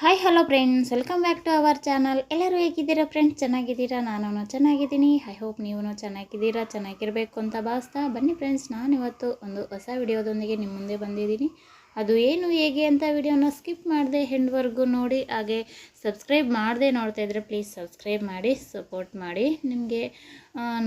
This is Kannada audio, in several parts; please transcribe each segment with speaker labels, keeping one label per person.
Speaker 1: Hi hello friends welcome back to our channel ಎಲ್ಲರೂ ಹೇಗಿದ್ದೀರಾ ಫ್ರೆಂಡ್ಸ್ ಚೆನ್ನಾಗಿದ್ದೀರಾ? ನಾನು ಚೆನ್ನಾಗಿದ್ದೀನಿ. ಐ ಹೋಪ್ ನೀವು ಚೆನ್ನಾಗಿದ್ದೀರಾ? ಚೆನ್ನಾಗಿರಬೇಕು ಅಂತ ಭಾವಿಸ್ತಾ ಬನ್ನಿ ಫ್ರೆಂಡ್ಸ್ ನಾನು ಇವತ್ತು ಒಂದು ಹೊಸ ವಿಡಿಯೋದೊಂದಿಗೆ ನಿಮ್ಮ ಮುಂದೆ ಬಂದಿದ್ದೀನಿ. ಅದು ಏನು, ಹೇಗೆ ಅಂತ ವಿಡಿಯೋನ ಸ್ಕಿಪ್ ಮಾಡದೆ ಹೆಂಡ್ವರೆಗೂ ನೋಡಿ, ಹಾಗೆ ಸಬ್ಸ್ಕ್ರೈಬ್ ಮಾಡದೆ ನೋಡ್ತಾ ಇದ್ರೆ ಪ್ಲೀಸ್ ಸಬ್ಸ್ಕ್ರೈಬ್ ಮಾಡಿ ಸಪೋರ್ಟ್ ಮಾಡಿ. ನಿಮಗೆ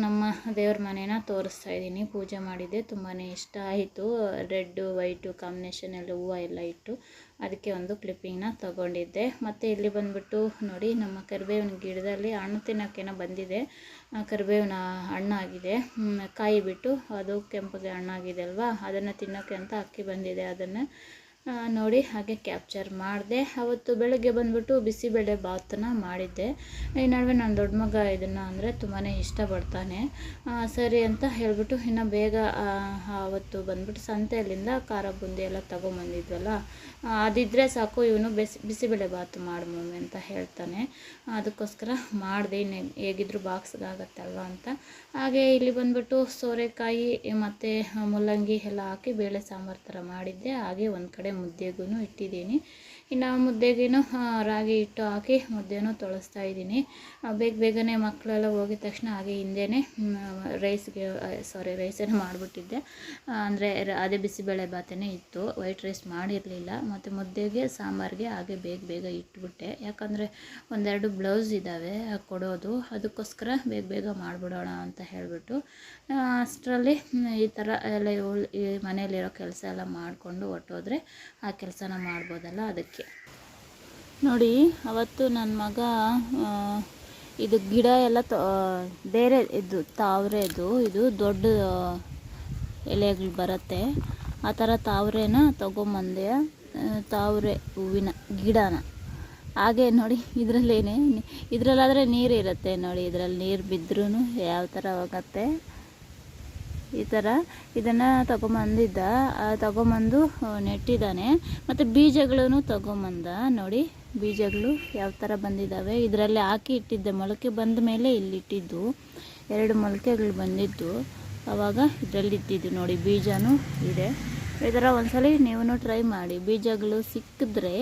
Speaker 1: ನಮ್ಮ ದೇವ್ರ ಮನೇನ ತೋರಿಸ್ತಾ ಇದ್ದೀನಿ. ಪೂಜೆ ಮಾಡಿದ್ದೆ ತುಂಬಾ ಇಷ್ಟ ಆಯಿತು. ರೆಡ್ಡು ವೈಟು ಕಾಂಬಿನೇಷನ್ ಎಲ್ಲ ಹೂವು ಎಲ್ಲ ಇಟ್ಟು ಅದಕ್ಕೆ ಒಂದು ಕ್ಲಿಪ್ಪಿಂಗ್ನ ತಗೊಂಡಿದ್ದೆ. ಮತ್ತು ಇಲ್ಲಿ ಬಂದುಬಿಟ್ಟು ನೋಡಿ, ನಮ್ಮ ಕರಿಬೇವಿನ ಗಿಡದಲ್ಲಿ ಹಣ್ಣು ತಿನ್ನೋಕ್ಕೇನೋ ಬಂದಿದೆ. ಕರಿಬೇವಿನ ಹಣ್ಣಾಗಿದೆ ಕಾಯಿ ಬಿಟ್ಟು ಅದು ಕೆಂಪಗೆ ಹಣ್ಣಾಗಿದೆ ಅಲ್ವಾ? ಅದನ್ನು ತಿನ್ನೋಕ್ಕೆ ಅಂತ ಅಕ್ಕಿ ಬಂದಿದೆ ಅದನ್ನು. ನೋಡಿ ಹಾಗೆ ಕ್ಯಾಪ್ಚರ್ ಮಾಡಿದೆ. ಅವತ್ತು ಬೆಳಗ್ಗೆ ಬಂದ್ಬಿಟ್ಟು ಬಿಸಿಬೇಳೆ ಬಾತನ್ನ ಮಾಡಿದ್ದೆ. ಈ ನಡುವೆ ನನ್ನ ದೊಡ್ಡ ಮಗ ಇದನ್ನು ಅಂದರೆ ತುಂಬಾ ಇಷ್ಟಪಡ್ತಾನೆ. ಸರಿ ಅಂತ ಹೇಳಿಬಿಟ್ಟು ಇನ್ನು ಬೇಗ ಅವತ್ತು ಬಂದ್ಬಿಟ್ಟು ಸಂತೆಯಲ್ಲಿಂದ ಖಾರ ಬುಂದಿ ಎಲ್ಲ ತಗೊಂಬಂದಿದ್ವಲ್ಲ ಅದಿದ್ದರೆ ಸಾಕು ಇವನು ಬಿಸಿ ಬಿಸಿಬೇಳೆ ಬಾತು ಮಾಡು ಮಮ್ಮಿ ಅಂತ ಹೇಳ್ತಾನೆ. ಅದಕ್ಕೋಸ್ಕರ ಮಾಡಿದೆ, ಇನ್ನು ಹೇಗಿದ್ರು ಬಾಕ್ಸ್ಗಾಗತ್ತಲ್ವ ಅಂತ. ಹಾಗೆ ಇಲ್ಲಿ ಬಂದ್ಬಿಟ್ಟು ಸೋರೆಕಾಯಿ ಮತ್ತು ಮುಲ್ಲಂಗಿ ಎಲ್ಲ ಹಾಕಿ ಬೇಳೆ ಸಾಂಬಾರು ಥರ ಮಾಡಿದ್ದೆ. ಹಾಗೆ ಒಂದು ಕಡೆ ಮುದ್ದೆಗೂ ಇಟ್ಟಿದ್ದೀನಿ. ಇನ್ನು ಮುದ್ದೆಗೇನು ರಾಗಿ ಹಿಟ್ಟು ಹಾಕಿ ಮುದ್ದೆನೂ ತೊಳಸ್ತಾ ಇದ್ದೀನಿ. ಬೇಗ ಬೇಗನೆ ಮಕ್ಕಳೆಲ್ಲ ಹೋಗಿದ ತಕ್ಷಣ ಹಾಗೆ ಹಿಂದೆನೇ ರೈಸ್ಗೆ ಸಾರಿ ರೈಸನ್ನು ಮಾಡಿಬಿಟ್ಟಿದ್ದೆ. ಅಂದರೆ ಅದೇ ಬಿಸಿಬೇಳೆ ಬಾತೇ ಇತ್ತು. ವೈಟ್ ರೈಸ್ ಮಾಡಿರಲಿಲ್ಲ. ಮತ್ತು ಮುದ್ದೆಗೆ, ಸಾಂಬಾರಿಗೆ ಹಾಗೆ ಬೇಗ ಬೇಗ ಇಟ್ಬಿಟ್ಟೆ. ಯಾಕಂದರೆ ಒಂದೆರಡು ಬ್ಲೌಸ್ ಇದ್ದಾವೆ ಕೊಡೋದು. ಅದಕ್ಕೋಸ್ಕರ ಬೇಗ ಬೇಗ ಮಾಡಿಬಿಡೋಣ ಅಂತ ಹೇಳಿಬಿಟ್ಟು ಅಷ್ಟರಲ್ಲಿ ಈ ಥರ ಎಲ್ಲ ಮನೆಯಲ್ಲಿರೋ ಕೆಲಸ ಎಲ್ಲ ಮಾಡಿಕೊಂಡು ಹೊಟ್ಟೋದ್ರೆ ಆ ಕೆಲಸನ ಮಾಡ್ಬೋದಲ್ಲ ಅದಕ್ಕೆ. ನೋಡಿ, ಅವತ್ತು ನನ್ನ ಮಗ ಇದು ಗಿಡ ಎಲ್ಲ ಬೇರೆ ಇದು ತಾವರೆದು ಇದು ದೊಡ್ಡ ಎಲೆಗಳು ಬರುತ್ತೆ. ಆ ಥರ ತಾವರೆನ ತೊಗೊಂಬಂದೆ ತಾವರೆ ಹೂವಿನ ಗಿಡನ. ಹಾಗೆ ನೋಡಿ, ಇದರಲ್ಲೇನೆ, ಇದರಲ್ಲಾದರೆ ನೀರು ಇರುತ್ತೆ ನೋಡಿ, ಇದರಲ್ಲಿ ನೀರು ಬಿದ್ದರೂ ಯಾವ ಥರ ಹೋಗತ್ತೆ ಈ ಥರ ಇದನ್ನು ತಗೊಂಬಂದಿದ್ದ. ತಗೊಂಬಂದು ನೆಟ್ಟಿದ್ದಾನೆ. ಮತ್ತು ಬೀಜಗಳನ್ನು ತಗೊಂಬಂದ. ನೋಡಿ, ಬೀಜಗಳು ಯಾವ ಥರ ಬಂದಿದ್ದಾವೆ. ಇದರಲ್ಲಿ ಹಾಕಿ ಇಟ್ಟಿದ್ದೆ ಮೊಳಕೆ ಬಂದ ಮೇಲೆ ಇಲ್ಲಿಟ್ಟಿದ್ದು ಎರಡು ಮೊಳಕೆಗಳು ಬಂದಿದ್ದು. ಆವಾಗ ಇದರಲ್ಲಿ ಇಟ್ಟಿದ್ದು. ನೋಡಿ, ಬೀಜನೂ ಇದೆ. ಈ ಥರ ಒಂದ್ಸಲಿ ನೀವು ಟ್ರೈ ಮಾಡಿ. ಬೀಜಗಳು ಸಿಕ್ಕಿದ್ರೆ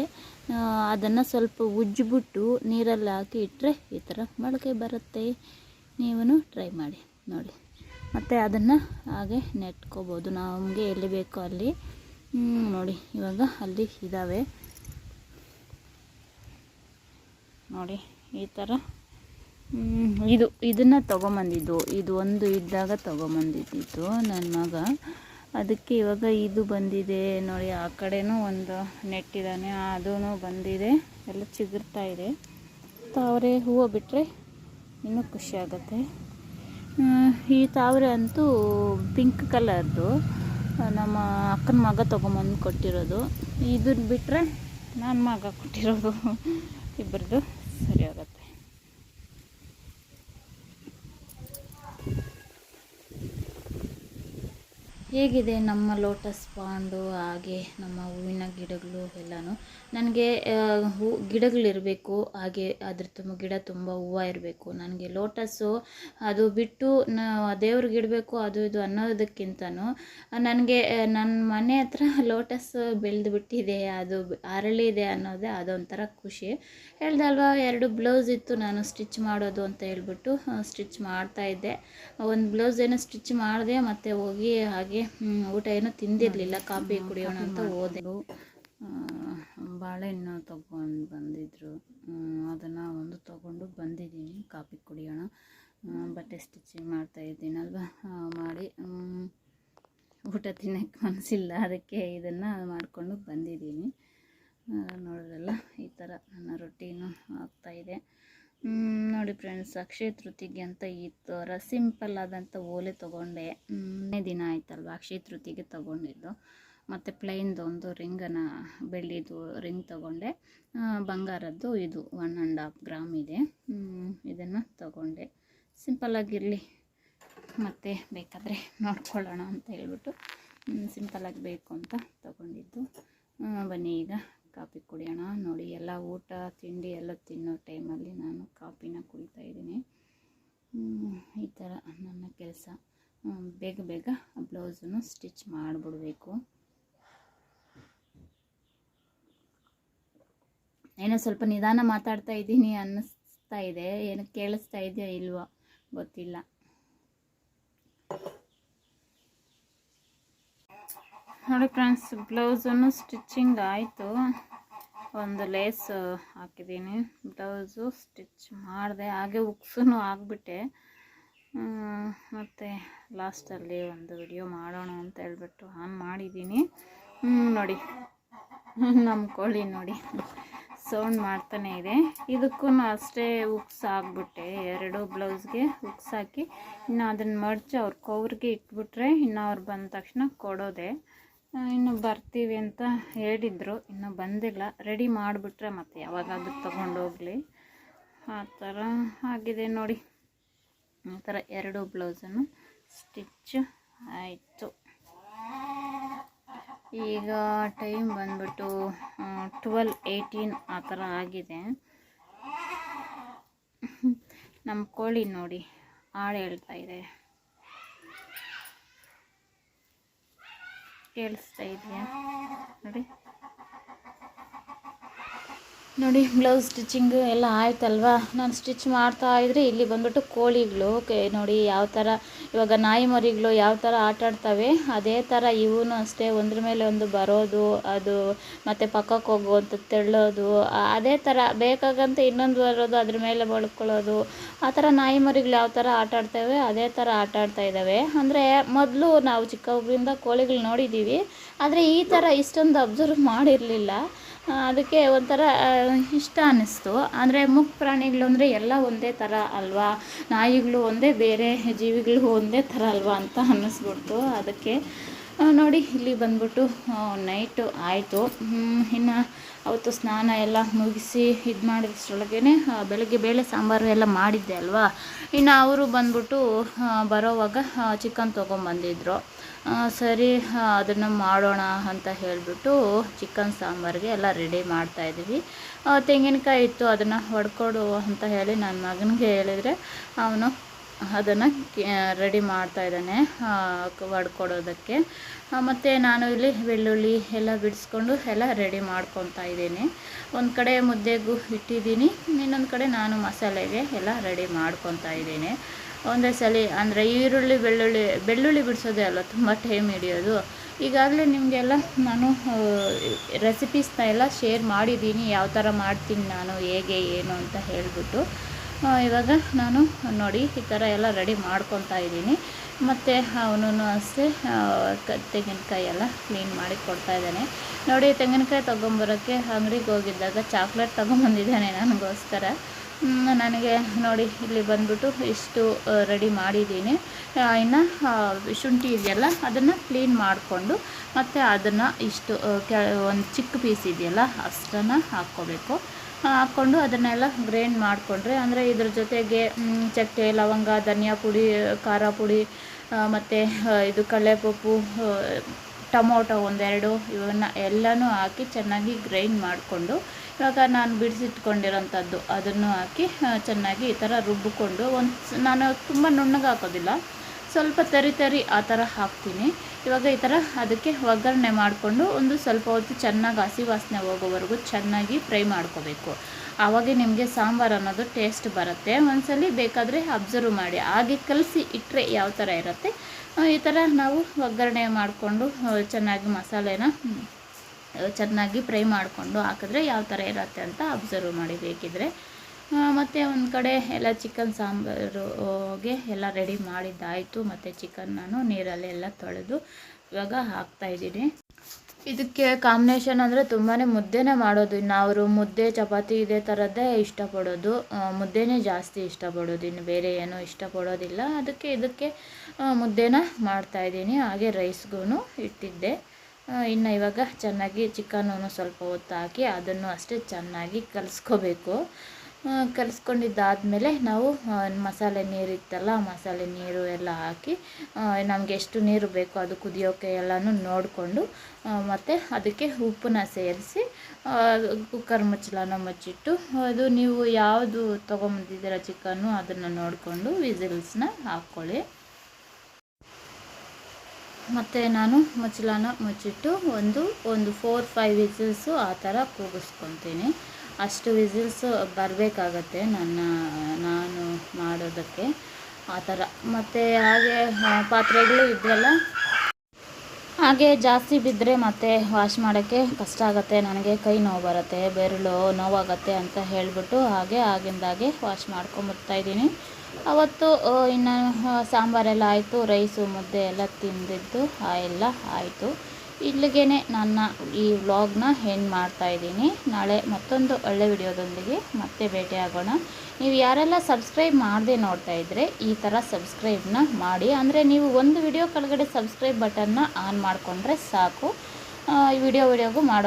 Speaker 1: ಅದನ್ನು ಸ್ವಲ್ಪ ಉಜ್ಜಿಬಿಟ್ಟು ನೀರಲ್ಲಿ ಹಾಕಿ ಇಟ್ಟರೆ ಈ ಥರ ಮೊಳಕೆ ಬರುತ್ತೆ. ನೀವು ಟ್ರೈ ಮಾಡಿ. ನೋಡಿ. ಮತ್ತು ಅದನ್ನು ಹಾಗೆ ನೆಟ್ಕೋಬೋದು. ನಮಗೆ ಎಲ್ಲಿ ಬೇಕೋ ಅಲ್ಲಿ. ನೋಡಿ, ಇವಾಗ ಅಲ್ಲಿ ಇದ್ದಾವೆ ನೋಡಿ, ಈ ಥರ ಇದು, ಇದನ್ನು ತೊಗೊಂಬಂದಿದ್ದು. ಇದು ಒಂದು ಇದ್ದಾಗ ತೊಗೊಂಬಂದಿದ್ದು ನನ್ನ ಮಗ. ಅದಕ್ಕೆ ಇವಾಗ ಇದು ಬಂದಿದೆ. ನೋಡಿ, ಆ ಕಡೆನೂ ಒಂದು ನೆಟ್ಟಿದ್ದಾನೆ ಅದೂ ಬಂದಿದೆ. ಎಲ್ಲ ಚಿಗುರ್ತಾ ಇದೆ. ತಾವರೆ ಹೂವು ಬಿಟ್ಟರೆ ಇನ್ನೂ ಖುಷಿ ಈ ತಾವರೆ ಅಂತೂ ಪಿಂಕ್ ಕಲರ್ದು ನಮ್ಮ ಅಕ್ಕನ ಮಗ ತೊಗೊಂಬಂದು ಕೊಟ್ಟಿರೋದು. ಇದನ್ನ ಬಿಟ್ಟರೆ ನನ್ನ ಮಗ ಕೊಟ್ಟಿರೋದು. ಇಬ್ಬರದು ಸರಿ ಆಗುತ್ತೆ. ಹೇಗಿದೆ ನಮ್ಮ ಲೋಟಸ್ ಪಾಂಡು, ಹಾಗೆ ನಮ್ಮ ಹೂವಿನ ಗಿಡಗಳು ಎಲ್ಲನೂ? ನನಗೆ ಹೂ, ಗಿಡಗಳಿರಬೇಕು, ಹಾಗೆ ಅದ್ರ ತುಂಬ ಗಿಡ ತುಂಬ ಹೂವು ಇರಬೇಕು. ನನಗೆ ಲೋಟಸ್ಸು ಅದು ಬಿಟ್ಟು ನ, ದೇವ್ರಿಗೆ ಇಡಬೇಕು, ಅದು ಇದು ಅನ್ನೋದಕ್ಕಿಂತನೂ, ನನಗೆ ನನ್ನ ಮನೆ ಹತ್ರ ಲೋಟಸ್ ಬೆಳೆದು ಬಿಟ್ಟಿದೆ ಅದು ಅರಳಿದೆ ಅನ್ನೋದೇ ಅದೊಂಥರ ಖುಷಿ. ಹೇಳ್ದಲ್ವಾ, ಎರಡು ಬ್ಲೌಸ್ ಇತ್ತು, ನಾನು ಸ್ಟಿಚ್ ಮಾಡೋದು ಅಂತ ಹೇಳ್ಬಿಟ್ಟು ಸ್ಟಿಚ್ ಮಾಡ್ತಾಯಿದ್ದೆ ಒಂದು ಬ್ಲೌಸ್ ಏನೋ ಸ್ಟಿಚ್ ಮಾಡಿದೆ, ಮತ್ತು ಹೋಗಿ ಹಾಗೆ ಊಟ ಏನೂ ತಿಂದಿರಲಿಲ್ಲ. ಕಾಫಿ ಕುಡಿಯೋಣ ಅಂತ ಹೋದೆ. ಬಾಳೆಹಣ್ಣು ತಗೊಂಡು ಬಂದಿದ್ದರು ಅದನ್ನು ಒಂದು ತಗೊಂಡು ಬಂದಿದ್ದೀನಿ. ಕಾಫಿ ಕುಡಿಯೋಣ. ಬಟ್ಟೆ ಸ್ಟಿಚಿಂಗ್ ಮಾಡ್ತಾ ಇದ್ದೀನಿ ಆ, ಮಾಡಿ ಊಟ ತಿನ್ನೋಕ್ಕೆ ಮನಸ್ಸಿಲ್ಲ ಅದಕ್ಕೆ ಇದನ್ನು ಮಾಡಿಕೊಂಡು ಬಂದಿದ್ದೀನಿ. ನೋಡಿದ್ರಲ್ಲ ಈ ಥರ ನನ್ನ ರೊಟ್ಟಿನೂ ಆಗ್ತಾಯಿದೆ ನೋಡಿ ಫ್ರೆಂಡ್ಸ್ ಅಕ್ಷಯ ತೃತೀಗೆ ಅಂತ ಇತ್ತು ಸಿಂಪಲ್ ಆದಂಥ ಓಲೆ ತೊಗೊಂಡೆ. ಮೂರನೇ ದಿನ ಆಯ್ತಲ್ವ ಅಕ್ಷಯ ತೃತೀಗೆ ತೊಗೊಂಡಿದ್ದು. ಮತ್ತು ಪ್ಲೈನ್ದು ಒಂದು ರಿಂಗನ್ನು ಬೆಳ್ಳಿದು ರಿಂಗ್ ತೊಗೊಂಡೆ. ಬಂಗಾರದ್ದು ಇದು ಒನ್ ಆ್ಯಂಡ್ ಹಾಫ್ ಗ್ರಾಮ್ ಇದೆ. ಇದನ್ನು ತೊಗೊಂಡೆ. ಸಿಂಪಲ್ಲಾಗಿರಲಿ ಮತ್ತೆ ಬೇಕಾದರೆ ನೋಡ್ಕೊಳ್ಳೋಣ ಅಂತ ಹೇಳ್ಬಿಟ್ಟು ಸಿಂಪಲ್ಲಾಗಿ ಬೇಕು ಅಂತ ತೊಗೊಂಡಿದ್ದು. ಬನ್ನಿ ಈಗ. ಕಾಫಿ ಕುಡಿಯೋಣ. ನೋಡಿ, ಎಲ್ಲ ಊಟ, ತಿಂಡಿ ಎಲ್ಲ ತಿನ್ನೋ ಟೈಮಲ್ಲಿ ನಾನು ಕಾಫಿನ ಕುಡಿತಾ ಇದ್ದೀನಿ. ಈ ಥರ ನನ್ನ ಕೆಲಸ. ಬೇಗ ಬೇಗ ಬ್ಲೌಸನ್ನು ಸ್ಟಿಚ್ ಮಾಡಿಬಿಡ್ಬೇಕು. ಏನೋ ಸ್ವಲ್ಪ ನಿಧಾನ ಮಾತಾಡ್ತಾ ಇದ್ದೀನಿ ಅನ್ನಿಸ್ತಾ ಇದೆ. ಏನು ಕೇಳಿಸ್ತಾ ಇದೆಯಾ ಇಲ್ವೋ ಗೊತ್ತಿಲ್ಲ. ನೋಡಿ ಫ್ರೆಂಡ್ಸ್, ಬ್ಲೌಸನ್ನು ಸ್ಟಿಚ್ಚಿಂಗ್ ಆಯಿತು. ಒಂದು ಲೇಸ್ ಹಾಕಿದ್ದೀನಿ. ಬ್ಲೌಸು ಸ್ಟಿಚ್ ಮಾಡಿದೆ, ಹಾಗೆ ಉಕ್ಸೂ ಆಗಿಬಿಟ್ಟೆ. ಮತ್ತು ಲಾಸ್ಟಲ್ಲಿ ಒಂದು ವಿಡಿಯೋ ಮಾಡೋಣ ಅಂತ ಹೇಳ್ಬಿಟ್ಟು ಆನ್ ಮಾಡಿದ್ದೀನಿ. ನೋಡಿ. ನಮ್ಮ ಕೋಳಿ ನೋಡಿ. ಸೌಂಡ್ ಮಾಡ್ತಾನೆ ಇದೆ. ಇದಕ್ಕೂ ಅಷ್ಟೇ ಉಕ್ಸ್ ಹಾಕ್ಬಿಟ್ಟೆ ಎರಡು ಬ್ಲೌಸ್ಗೆ ಉಕ್ಸ್ ಹಾಕಿ, ಇನ್ನು ಅದನ್ನು ಮಡ್ಚಿ ಅವ್ರ ಕೋವ್ರಿಗೆ ಇಟ್ಬಿಟ್ರೆ, ಇನ್ನು ಅವ್ರು ಬಂದ ತಕ್ಷಣ ಕೊಡೋದೆ. ಇನ್ನು ಬರ್ತೀವಿ ಅಂತ ಹೇಳಿದರು. ಇನ್ನು ಬಂದಿಲ್ಲ. ರೆಡಿ ಮಾಡಿಬಿಟ್ರೆ ಮತ್ತೆ ಯಾವಾಗಾದ್ರೂ ತೊಗೊಂಡೋಗಲಿ. ಆ ಥರ ಆಗಿದೆ ನೋಡಿ. ಆ ಥರ ಎರಡು ಬ್ಲೌಸನ್ನು ಸ್ಟಿಚ್ ಆಯಿತು. ಈಗ ಟೈಮ್ ಬಂದ್ಬಿಟ್ಟು ಟ್ವೆಲ್ ಏಯ್ಟೀನ್ ಆ ಥರ ಆಗಿದೆ. ನಮ್ಮ ಕೋಳಿ ನೋಡಿ ಹಾಳು ಹೇಳ್ತಾ ಇದೆ. ಕೇಳಿಸ್ತಾ ಇದೆಯಾ ನೋಡಿ ನೋಡಿ ಬ್ಲೌಸ್ ಸ್ಟಿಚಿಂಗು ಎಲ್ಲ ಆಯ್ತಲ್ವಾ? ನಾನು ಸ್ಟಿಚ್ ಮಾಡ್ತಾ ಇದ್ರೆ ಇಲ್ಲಿ ಬಂದ್ಬಿಟ್ಟು ಕೋಳಿಗಳು. ಓಕೆ, ನೋಡಿ ಯಾವ ಥರ ಇವಾಗ ನಾಯಿ ಮರಿಗಳು ಯಾವ ಥರ ಆಟ ಆಡ್ತವೆ, ಅದೇ ಥರ ಇವೂ ಅಷ್ಟೇ ಒಂದ್ರ ಮೇಲೆ ಒಂದು ಬರೋದು, ಅದು ಮತ್ತು ಪಕ್ಕಕ್ಕೆ ಹೋಗುವಂಥ ತೆಳ್ಳೋದು ಅದೇ ಥರ ಬೇಕಾಗಂತ ಇನ್ನೊಂದು ಬರೋದು, ಅದ್ರ ಮೇಲೆ ಬಳ್ಕೊಳ್ಳೋದು ಆ ಥರ ನಾಯಿ ಮರಿಗಳು ಯಾವ ಥರ ಆಟ ಆಡ್ತವೆ, ಅದೇ ಥರ ಆಟಾಡ್ತಾ ಇದ್ದಾವೆ ಅಂದರೆ ಮೊದಲು ನಾವು ಚಿಕ್ಕವರಿಂದ ಕೋಳಿಗಳು ನೋಡಿದ್ದೀವಿ ಆದರೆ ಈ ಥರ ಇಷ್ಟೊಂದು ಅಬ್ಸರ್ವ್ ಮಾಡಿರಲಿಲ್ಲ. ಅದಕ್ಕೆ ಒಂಥರ ಇಷ್ಟ ಅನ್ನಿಸ್ತು. ಅಂದರೆ ಮುಖ ಪ್ರಾಣಿಗಳು ಅಂದರೆ ಎಲ್ಲ ಒಂದೇ ಥರ ಅಲ್ವಾ? ನಾಯಿಗಳು ಒಂದೇ, ಬೇರೆ ಜೀವಿಗಳು ಒಂದೇ ಥರ ಅಲ್ವಾ ಅಂತ ಅನ್ನಿಸ್ಬಿಡ್ತು. ಅದಕ್ಕೆ ನೋಡಿ, ಇಲ್ಲಿ ಬಂದ್ಬಿಟ್ಟು ನೈಟು ಆಯಿತು. ಇನ್ನು ಅವತ್ತು ಸ್ನಾನ ಎಲ್ಲ ಮುಗಿಸಿ ಇದು ಮಾಡಿದ್ರೊಳಗೇ ಬೆಳಗ್ಗೆ ಬೇಳೆ ಸಾಂಬಾರು ಎಲ್ಲ ಮಾಡಿದ್ದೆ ಅಲ್ವಾ? ಇನ್ನು ಅವರು ಬಂದ್ಬಿಟ್ಟು ಬರೋವಾಗ ಚಿಕನ್ ತೊಗೊಂಬಂದಿದ್ರು. ಸರಿ ಅದನ್ನು ಮಾಡೋಣ ಅಂತ ಹೇಳಿಬಿಟ್ಟು ಚಿಕನ್ ಸಾಂಬಾರಿಗೆ ಎಲ್ಲ ರೆಡಿ ಮಾಡ್ತಾಯಿದ್ದೀವಿ ತೆಂಗಿನಕಾಯಿ ಇತ್ತು, ಅದನ್ನು ಹೊಡ್ಕೊಡು ಅಂತ ಹೇಳಿ ನನ್ನ ಮಗನಿಗೆ ಹೇಳಿದರೆ, ಅವನು ಅದನ್ನು ರೆಡಿ ಮಾಡ್ತಾ ಇದ್ದಾನೆ ಹೊಡ್ಕೊಡೋದಕ್ಕೆ ಮತ್ತು ನಾನು ಇಲ್ಲಿ ಬೆಳ್ಳುಳ್ಳಿ ಎಲ್ಲ ಬಿಡಿಸ್ಕೊಂಡು ಎಲ್ಲ ರೆಡಿ ಮಾಡ್ಕೊತಾ ಇದ್ದೀನಿ. ಒಂದು ಕಡೆ ಮುದ್ದೆಗೂ ಇಟ್ಟಿದ್ದೀನಿ, ಇನ್ನೊಂದು ಕಡೆ ನಾನು ಮಸಾಲೆಗೆ ಎಲ್ಲ ರೆಡಿ ಮಾಡ್ಕೊತಾ ಇದ್ದೀನಿ. ಒಂದೇ ಸಲ ಅಂದರೆ ಈರುಳ್ಳಿ, ಬೆಳ್ಳುಳ್ಳಿ ಬೆಳ್ಳುಳ್ಳಿ ಬಿಡಿಸೋದೇ ಅಲ್ಲ, ತುಂಬ ಟೈಮ್ ಹಿಡಿಯೋದು. ಈಗಾಗಲೇ ನಿಮಗೆಲ್ಲ ನಾನು ರೆಸಿಪೀಸ್ನ ಎಲ್ಲ ಶೇರ್ ಮಾಡಿದ್ದೀನಿ, ಯಾವ ಥರ ಮಾಡ್ತೀನಿ ನಾನು, ಹೇಗೆ, ಏನು ಅಂತ ಹೇಳಿಬಿಟ್ಟು. ಇವಾಗ ನಾನು ನೋಡಿ ಈ ಥರ ಎಲ್ಲ ರೆಡಿ ಮಾಡ್ಕೊತಾ ಇದ್ದೀನಿ. ಮತ್ತು ಅವನು ಅಷ್ಟೇ ತೆಂಗಿನಕಾಯಿ ಎಲ್ಲ ಕ್ಲೀನ್ ಮಾಡಿ ಕೊಡ್ತಾ ಇದ್ದಾನೆ. ನೋಡಿ, ತೆಂಗಿನಕಾಯಿ ತೊಗೊಂಬರೋಕ್ಕೆ ಅಂಗಡಿಗೆ ಹೋಗಿದ್ದಾಗ ಚಾಕ್ಲೇಟ್ ತೊಗೊಂಬಂದಿದ್ದಾನೆ ನನಗೋಸ್ಕರ. ನನಗೆ ನೋಡಿ, ಇಲ್ಲಿ ಬಂದ್ಬಿಟ್ಟು ಇಷ್ಟು ರೆಡಿ ಮಾಡಿದ್ದೀನಿ. ಇನ್ನು ಶುಂಠಿ ಇದೆಯಲ್ಲ, ಅದನ್ನು ಕ್ಲೀನ್ ಮಾಡಿಕೊಂಡು ಮತ್ತು ಅದನ್ನು ಇಷ್ಟು ಒಂದು ಚಿಕ್ಕ ಪೀಸ್ ಇದೆಯಲ್ಲ, ಅಷ್ಟನ್ನು ಹಾಕ್ಕೋಬೇಕು. ಹಾಕ್ಕೊಂಡು ಅದನ್ನೆಲ್ಲ ಗ್ರೈಂಡ್ ಮಾಡಿಕೊಂಡ್ರೆ, ಅಂದರೆ ಇದ್ರ ಜೊತೆಗೆ ಚಕ್ಕೆ, ಲವಂಗ, ಧನಿಯಾ ಪುಡಿ, ಖಾರ ಪುಡಿ ಮತ್ತು ಇದು ಕಡಲೆಪಪ್ಪು ಟೊಮೊಟೊ ಒಂದೆರಡು, ಇವನ್ನ ಎಲ್ಲನೂ ಹಾಕಿ ಚೆನ್ನಾಗಿ ಗ್ರೈಂಡ್ ಮಾಡಿಕೊಂಡು, ಇವಾಗ ನಾನು ಬಿಡಿಸಿಟ್ಕೊಂಡಿರೋಂಥದ್ದು, ಅದನ್ನು ಹಾಕಿ ಚೆನ್ನಾಗಿ ಈ ಥರ ರುಬ್ಬಿಕೊಂಡು, ಒಂದು ನಾನು ತುಂಬ ನುಣ್ಣಗೆ ಹಾಕೋದಿಲ್ಲ ಸ್ವಲ್ಪ ತರಿ ತರಿ ಆ ಥರ ಹಾಕ್ತೀನಿ. ಇವಾಗ ಈ ಥರ ಅದಕ್ಕೆ ಒಗ್ಗರಣೆ ಮಾಡಿಕೊಂಡು ಒಂದು ಸ್ವಲ್ಪ ಹೊತ್ತು ಚೆನ್ನಾಗಿ ಹಸಿ ವಾಸನೆ ಹೋಗೋವರೆಗೂ ಚೆನ್ನಾಗಿ ಫ್ರೈ ಮಾಡ್ಕೋಬೇಕು. ಆವಾಗೆ ನಿಮಗೆ ಸಾಂಬಾರು ಅನ್ನೋದು ಟೇಸ್ಟ್ ಬರುತ್ತೆ. ಒಂದ್ಸಲಿ ಬೇಕಾದರೆ ಅಬ್ಸರ್ವ್ ಮಾಡಿ. ಹಾಗೆ ಕಲಸಿ ಇಟ್ಟರೆ ಯಾವ ಥರ ಇರುತ್ತೆ? ಈ ಥರ ನಾವು ಒಗ್ಗರಣೆ ಮಾಡಿಕೊಂಡು ಚೆನ್ನಾಗಿ ಮಸಾಲೆನ ಚೆನ್ನಾಗಿ ಫ್ರೈ ಮಾಡಿಕೊಂಡು ಹಾಕಿದ್ರೆ ಯಾವ ಥರ ಇರುತ್ತೆ ಅಂತ ಅಬ್ಸರ್ವ್ ಮಾಡಿ ಬೇಕಿದ್ರೆ. ಮತ್ತು ಒಂದು ಕಡೆ ಎಲ್ಲ ಚಿಕನ್ ಸಾಂಬಾರುಗೆ ಎಲ್ಲ ರೆಡಿ ಮಾಡಿದ್ದಾಯಿತು. ಮತ್ತು ಚಿಕನ್ ನಾನು ನೀರಲ್ಲಿ ಎಲ್ಲ ತೊಳೆದು ಇವಾಗ ಹಾಕ್ತಾಯಿದ್ದೀನಿ ಇದಕ್ಕೆ ಕಾಂಬಿನೇಷನ್ ಅಂದರೆ ತುಂಬಾ ಮುದ್ದೆನೇ ಮಾಡೋದು. ಇನ್ನು ಅವರು ಮುದ್ದೆ, ಚಪಾತಿ ಇದೇ ಥರದ್ದೇ ಇಷ್ಟಪಡೋದು. ಮುದ್ದೆನೇ ಜಾಸ್ತಿ ಇಷ್ಟಪಡೋದು. ಇನ್ನು ಬೇರೆ ಏನೂ ಇಷ್ಟಪಡೋದಿಲ್ಲ. ಅದಕ್ಕೆ ಇದಕ್ಕೆ ಮುದ್ದೆನ ಮಾಡ್ತಾಯಿದ್ದೀನಿ ಹಾಗೆ ರೈಸ್ಗೂ ಇಟ್ಟಿದ್ದೆ. ಇನ್ನು ಇವಾಗ ಚೆನ್ನಾಗಿ ಚಿಕನನ್ನು ಸ್ವಲ್ಪ ಹೊತ್ತು ಹಾಕಿ ಅದನ್ನು ಅಷ್ಟೇ ಚೆನ್ನಾಗಿ ಕಲಿಸ್ಕೋಬೇಕು. ಕಲಿಸ್ಕೊಂಡಿದ್ದಾದಮೇಲೆ ನಾವು ಮಸಾಲೆ ನೀರು ಇತ್ತಲ್ಲ ಮಸಾಲೆ ನೀರು ಎಲ್ಲ ಹಾಕಿ ನಮಗೆ ಎಷ್ಟು ನೀರು ಬೇಕೋ ಅದು ಕುದಿಯೋಕ್ಕೆ ಎಲ್ಲನೂ ನೋಡಿಕೊಂಡು ಮತ್ತು ಅದಕ್ಕೆ ಉಪ್ಪನ್ನ ಸೇರಿಸಿ ಕುಕ್ಕರ್ ಮುಚ್ಚಲನ ಮುಚ್ಚಿಟ್ಟು, ಅದು ನೀವು ಯಾವುದು ತೊಗೊಂಬಂದಿದ್ದೀರ ಚಿಕನ್ನು ಅದನ್ನು ನೋಡಿಕೊಂಡು ವಿಸಿಲ್ಸ್ನ ಹಾಕ್ಕೊಳ್ಳಿ. ಮತ್ತು ನಾನು ಮುಚ್ಚಲನ ಮುಚ್ಚಿಟ್ಟು ಒಂದು ಒಂದು ಫೋರ್ ಫೈವ್ ವಿಸಿಲ್ಸು ಆ ಥರ ಕೂಗಿಸ್ಕೊತೀನಿ. ಅಷ್ಟು ವಿಸಿಲ್ಸ್ ಬರಬೇಕಾಗತ್ತೆ ನನ್ನ ನಾನು ಮಾಡೋದಕ್ಕೆ. ಆ ಥರ. ಮತ್ತು ಹಾಗೆ ಪಾತ್ರೆಗಳು ಇದ್ವಲ್ಲ? ಹಾಗೆ ಜಾಸ್ತಿ ಬಿದ್ದರೆ ಮತ್ತೆ ವಾಶ್ ಮಾಡೋಕ್ಕೆ ಕಷ್ಟ ಆಗುತ್ತೆ. ನನಗೆ ಕೈ ನೋವು ಬರುತ್ತೆ ಬೆರಳು ನೋವಾಗತ್ತೆ ಅಂತ ಹೇಳಿಬಿಟ್ಟು ಹಾಗೆ ಆಗಿಂದಾಗೆ ವಾಶ್ ಮಾಡ್ಕೊಂಬರ್ತಾಯಿದ್ದೀನಿ ಅವತ್ತು ಇನ್ನು ಸಾಂಬಾರೆಲ್ಲ ಆಯಿತು. ರೈಸು ಮುದ್ದೆ ಎಲ್ಲ ತಿಂದಿದ್ದು ಆ, ಎಲ್ಲ ಆಯಿತು. ಇಲ್ಲಿಗೆ ನನ್ನ ಈ ವ್ಲಾಗ್ನ ಎಂಡ್ ಮಾಡ್ತಾಯಿದ್ದೀನಿ ನಾಳೆ ಮತ್ತೊಂದು ಒಳ್ಳೆ ವಿಡಿಯೋದೊಂದಿಗೆ ಮತ್ತೆ ಭೇಟಿಯಾಗೋಣ. ನೀವು ಯಾರೆಲ್ಲ ಸಬ್ಸ್ಕ್ರೈಬ್ ಮಾಡದೆ ನೋಡ್ತಾ ಇದ್ದರೆ ಈ ಥರ ಸಬ್ಸ್ಕ್ರೈಬ್ನ ಮಾಡಿ. ಅಂದರೆ ನೀವು ಒಂದು ವಿಡಿಯೋ ಕೆಳಗಡೆ ಸಬ್ಸ್ಕ್ರೈಬ್ ಬಟನ್ನ ಆನ್ ಮಾಡಿಕೊಂಡ್ರೆ ಸಾಕು. ವಿಡಿಯೋ ವಿಡಿಯೋಗೂ ಮಾಡೋ